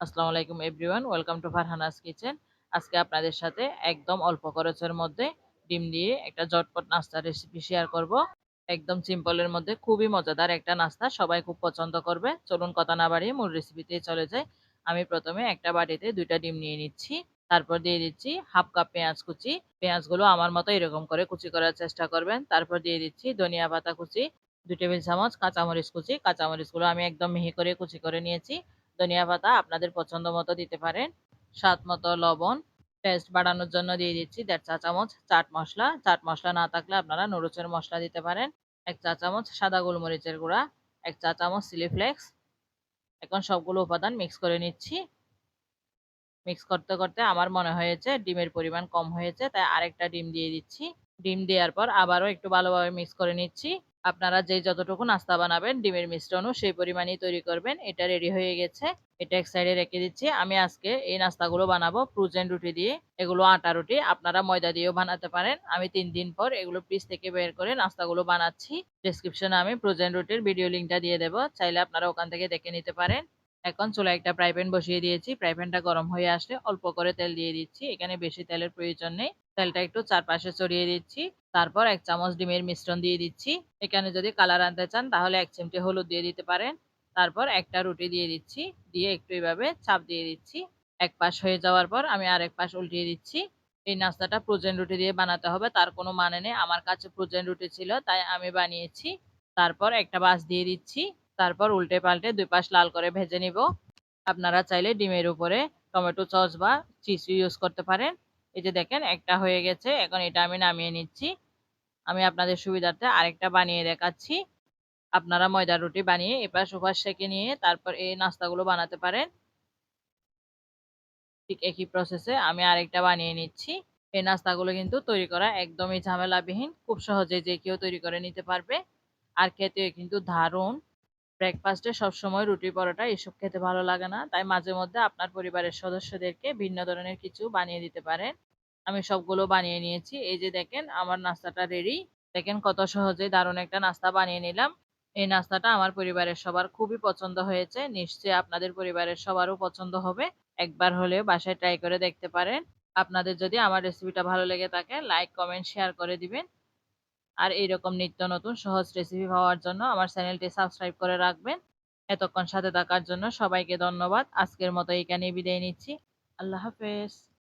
আসসালামু আলাইকুম everyone, welcome to Farhana's kitchen. আজকে আপনাদের সাথে একদম অল্প খরচের মধ্যে ডিম দিয়ে একটা জটপট নাস্তা রেসিপি শেয়ার করব। একদম সিম্পলের মধ্যে, খুবই মজাদার একটা নাস্তা, সবাই খুব পছন্দ করবে। চলুন কথা না বাড়িয়ে মূল রেসিপিতে চলে যাই। আমি প্রথমে একটা বাটিতে দুইটা ডিম নিয়ে নিচ্ছি। তারপর দিয়ে দিচ্ছি হাফ কাপ পেঁয়াজ কুচি। পেঁয়াজগুলো আমার মতো এরকম করে কুচি করার চেষ্টা করবেন। তারপর দিয়ে দিচ্ছি ধনিয়া পাতা কুচি, দুই টেবিল চামচ কাঁচামরিচ কুচি। কাঁচামরিচগুলো আমি একদম মিহি করে কুচি করে নিয়েছি। ধনিয়া পাতা আপনাদের পছন্দ মতো দিতে পারেন। স্বাদ মতো লবণ টেস্ট বাড়ানোর জন্য দিয়ে দিচ্ছি দেড় চা চামচ চাট মশলা। চাট মশলা না থাকলে আপনারা নুরুচের মশলা দিতে পারেন। এক চা চামচ সাদা গোলমরিচের গুঁড়া, এক চা চামচ চিলি ফ্লেক্স। এখন সবগুলো উপাদান মিক্স করে নিচ্ছি। মিক্স করতে করতে আমার মনে হয়েছে ডিমের পরিমাণ কম হয়েছে, তাই আরেকটা ডিম দিয়ে দিচ্ছি। ডিম দেওয়ার পর আবারও একটু ভালোভাবে মিক্স করে নিচ্ছি। আপনারা যে যতটুকু নাস্তা বানাবেন, ডিমের মিশ্রণও সেই পরিমাণই তৈরি করবেন। এটা রেডি হয়ে গেছে। এটা এক সাইডে রেখে দিচ্ছি। আমি আজকে এই নাস্তাগুলো বানাবো ফ্রোজেন রুটি দিয়ে। এগুলো আটা রুটি। আপনারা ময়দা দিয়েও বানাতে পারেন। আমি তিন দিন পর এগুলো ফ্রিজ থেকে বের করে নাস্তাগুলো বানাচ্ছি। ডিসক্রিপশনে আমি ফ্রোজেন রুটির ভিডিও লিঙ্কটা দিয়ে দেবো। চাইলে আপনারা ওখান থেকে দেখে নিতে পারেন। এখন চুলা একটা ফ্রাই প্যান বসিয়ে দিয়েছি। ফ্রাই প্যানটা গরম হয়ে আসলে অল্প করে তেল দিয়ে দিচ্ছি। এখানে বেশি তেলের প্রয়োজন নেই। তেলটা একটু চারপাশে চড়িয়ে দিচ্ছি। তারপর এক চামচ ডিমের মিশ্রণ দিয়ে দিচ্ছি। এখানে যদি কালার আনতে চান, তাহলে এক চিমটি হলুদ দিয়ে দিতে পারেন। তারপর একটা রুটি দিয়ে দিচ্ছি। দিয়ে একটু এভাবে চাপ দিয়ে দিচ্ছি। এক পাশ হয়ে যাওয়ার পর আমি আরেক পাশ উল্টিয়ে দিচ্ছি। এই নাস্তাটা ফ্রোজেন রুটি দিয়ে বানাতে হবে, তার কোনো মানে নেই। আমার কাছে ফ্রোজেন রুটি ছিল, তাই আমি বানিয়েছি। তারপর একটা বাস দিয়ে দিচ্ছি। তারপর উল্টে পাল্টে দুই পাশ লাল করে ভেজে নিব। আপনারা চাইলে ডিমের উপরে টমেটো সস বা চিজ ইউজ করতে পারেন। এই যে দেখেন, একটা হয়ে গেছে। এখন এটা আমি নামিয়ে নিচ্ছি। আমি আপনাদের সুবিধার্থে আরেকটা বানিয়ে দেখাচ্ছি। আপনারা ময়দার রুটি বানিয়ে এপাশ ওপাশ সেঁকে নিয়ে তারপর এই নাস্তাগুলো বানাতে পারেন। ঠিক একই প্রসেসে আমি আরেকটা বানিয়ে নিচ্ছি। এই নাস্তাগুলো কিন্তু তৈরি করা একদমই ঝামেলাবিহীন। খুব সহজে যে কেউ তৈরি করে নিতে পারবে। আর খেতে কিন্তু দারুণ। ব্রেকফাস্টে সবসময় রুটি পরোটা এসব খেতে ভালো লাগে না। তাই মাঝে মধ্যে আপনার পরিবারের সদস্যদেরকে ভিন্ন ধরনের কিছু বানিয়ে দিতে পারেন। আমি সবগুলো বানিয়ে নিয়েছি। এই যে দেখেন, আমার নাস্তাটা রেডি দেখেন কত সহজেই দারুণ একটা নাস্তা বানিয়ে নিলাম। এই নাস্তাটা আমার পরিবারের সবার খুবই পছন্দ হয়েছে। নিশ্চয়ই আপনাদের পরিবারের সবারও পছন্দ হবে। একবার হলেও বাসায় ট্রাই করে দেখতে পারেন। আপনাদের যদি আমার রেসিপিটা ভালো লেগে থাকে লাইক কমেন্ট শেয়ার করে দিবেন। আর এইরকম নিত্য নতুন সহজ রেসিপি পাওয়ার জন্য আমার চ্যানেলটি সাবস্ক্রাইব করে রাখবেন। এতক্ষণ সাথে থাকার জন্য সবাইকে ধন্যবাদ। আজকের মতো এখানেই বিদায় নিচ্ছি। আল্লাহ হাফেজ।